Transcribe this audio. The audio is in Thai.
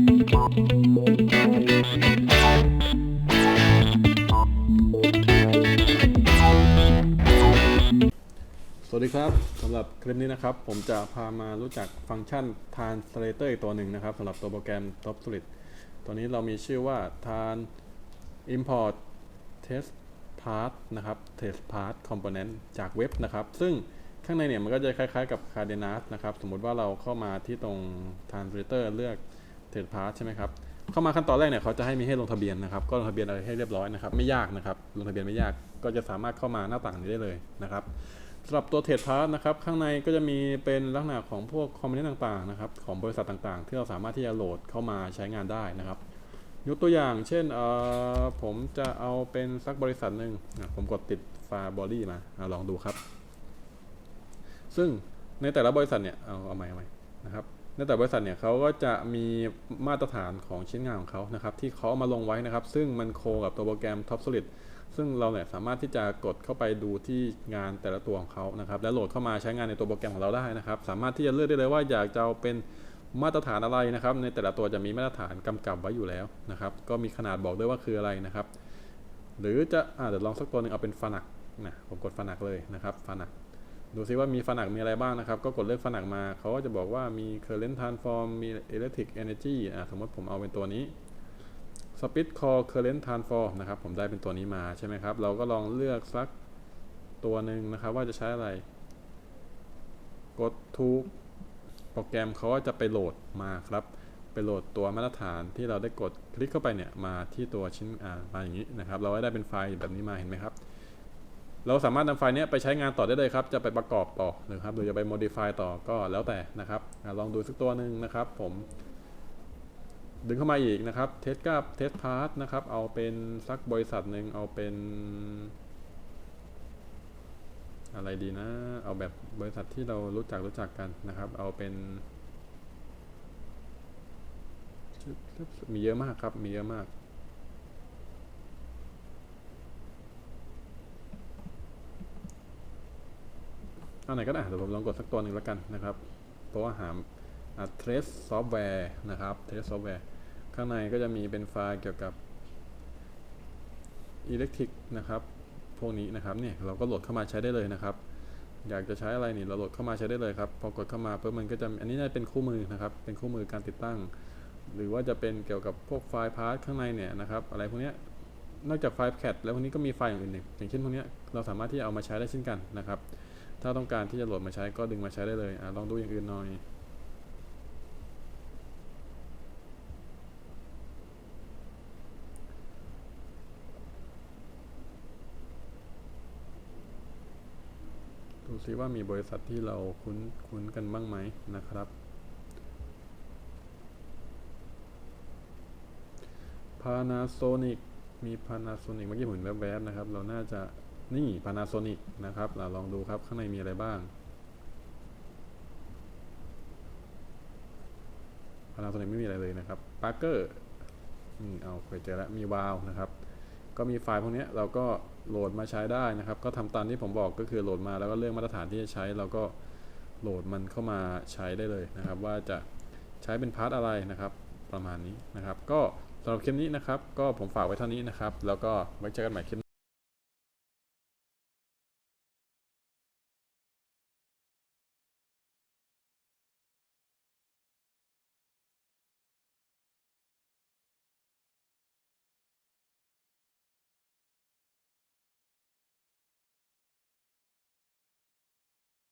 สวัสดีครับสำหรับคลิปนี้นะครับ ผมจะพามารู้จักฟังก์ชัน translator อีกตัวหนึ่งนะครับสำหรับตัวโปรแกรม Top Solid ตัวนี้เรามีชื่อว่า tran import test part นะครับ test part component จากเว็บนะครับ ซึ่งข้างในเนี่ยมันก็จะคล้ายๆกับ Cardenas นะครับ สมมุติว่าเราเข้ามาที่ตรง translator เลือก test part ใช่ไหมครับเข้ามาขั้นตอนแรกเนี่ยเขาจะให้มีให้ลงทะเบียนนะครับ ก็ลงทะเบียนอะไรให้เรียบร้อยนะครับไม่ยากนะครับลงทะเบียนไม่ยากก็จะสามารถเข้ามาหน้าต่างนี้ได้เลยนะครับสำหรับตัวเทรดพาร์ทนะครับข้างในก็จะมีเป็นลักษณะของพวกคอมโพเนนต์ต่างๆนะครับของบริษัทต่างๆ ที่เราสามารถที่จะโหลดเข้ามาใช้งานได้นะครับ ยกตัวอย่าง เช่นเอ่อผมจะเอาเป็นสักบริษัทหนึ่งผมกดติดฟล์บอดี้มาลองดูครับ ซึ่งในแต่ละบริษัทเนี่ยเอาเอาใหม่เอาใหม่นะครับ ในแต่บริษัทเนี่ยเขาก็จะมีมาตรฐานของชิ้นงานของเขานะครับที่เขาเอามาลงไว้นะครับ ซึ่งมันโคกับตัวโปรแกรม Top Solid ซึ่งเราเนี่ยสามารถที่จะกดเข้าไปดูที่งานแต่ละตัวของเขานะครับและโหลดเข้ามาใช้งานในตัวโปรแกรมของเราได้นะครับ สามารถที่จะเลือกได้เลยว่าอยากจะเอาเป็นมาตรฐานอะไรนะครับ ในแต่ละตัวจะมีมาตรฐานกำกับไว้อยู่แล้วนะครับ ก็มีขนาดบอกด้วยว่าคืออะไรนะครับ หรือจะอ่าเดี๋ยวลองสักตัวหนึ่งเอาเป็นฟานักนะผมกดฟานักเลยนะครับฟานัก ดูซิว่ามีฟานักมีอะไรบ้างนะครับ ก็กดเลือกฟานักมาเขาก็จะบอกว่ามี current transform มี electric energy อ่าสมมติผมเอาเป็นตัวนี้ Speed Call Current Transform นะครับ ผมได้เป็นตัวนี้มาใช่ไหมครับ เราก็ลองเลือกสักตัวหนึ่งนะครับ ว่าจะใช้อะไร กดทุกโปรแกรมเขาก็จะไปโหลดมาครับ ไปโหลดตัวมาตรฐานที่เราได้กดคลิกเข้าไปเนี่ยมาที่ตัวชิ้นอ่ามาอย่างนี้นะครับ เราก็ได้เป็นไฟล์แบบนี้มาเห็นไหมครับ เราสามารถนำไฟล์นี้ไปใช้งานต่อได้เลยครับ จะไปประกอบต่อหรือครับหรือจะไป modify ต่อก็แล้วแต่นะครับอลองดูสักตัวหนึ่งนะครับ ผม ดึงเข้ามาอีกนะครับเทสกับเทสพาร์ทนะครับ เอาเป็นสักบริษัทหนึ่งเอาเป็น อะไรดีนะ เอาแบบบริษัทที่เรารู้จักรู้จักกันนะครับ เอาเป็นมีเยอะมากครับ มีเยอะมาก อาไหนก็ได้เดี๋ยวผมลองกดสักตัวหนึ่งแล้วกันนะครับ เพราะว่าหาเทรสซอฟต์แวร์นะครับเทรสซอฟต์แวร์ข้างในก็จะมีเป็นไฟล์เกี่ยวกับอิเล็กทริกนะครับพวกนี้นะครับเนี่ยเราก็โหลดเข้ามาใช้ได้เลยนะครับ อยากจะใช้อะไรนี่เราโหลดเข้ามาใช้ได้เลยครับพอกดเข้ามาปุ๊บมันก็จะอันนี้จะเป็นคู่มือนะครับ เป็นคู่มือการติดตั้ง หรือว่าจะเป็นเกี่ยวกับพวกไฟล์พาร์ทข้างในเนี่ยนะครับอะไรพวกนี้นอกจากไฟล์แคทแล้วพวกนี้ก็มีไฟล์อย่างอื่นอีกอย่างเช่นพวกนี้เราสามารถที่จะเอามาใช้ได้เช่นกันนะครับ ถ้าต้องการที่จะโหลดมาใช้ก็ดึงมาใช้ได้เลยอะลองดูอย่างอื่นหน่อยดูซิว่ามีบริษัทที่เราคุ้นคุ้นกันบ้างไหมนะครับ Panasonic มี Panasonic เมื่อกี้ผมเห็นแวบๆนะครับ เราน่าจะ นี่ Panasonic นะครับ เราลองดูครับข้างในมีอะไรบ้าง Panasonic ไม่มีอะไรเลยนะครับ Parker อืมเอาเคยเจอแล้วมีวาลนะครับ ก็มีไฟล์พวกนี้เราก็โหลดมาใช้ได้นะครับ ก็ทำตามที่ผมบอกก็คือโหลดมาแล้วก็เลือกมาตรฐานที่จะใช้เราก็โหลดมันเข้ามาใช้ได้เลยนะครับ ว่าจะใช้เป็นพาร์ทอะไรนะครับประมาณนี้นะครับ ก็สำหรับคลิปนี้นะครับ ก็ผมฝากไว้เท่านี้นะครับ แล้วก็ไว้เจอกันใหม่คลิป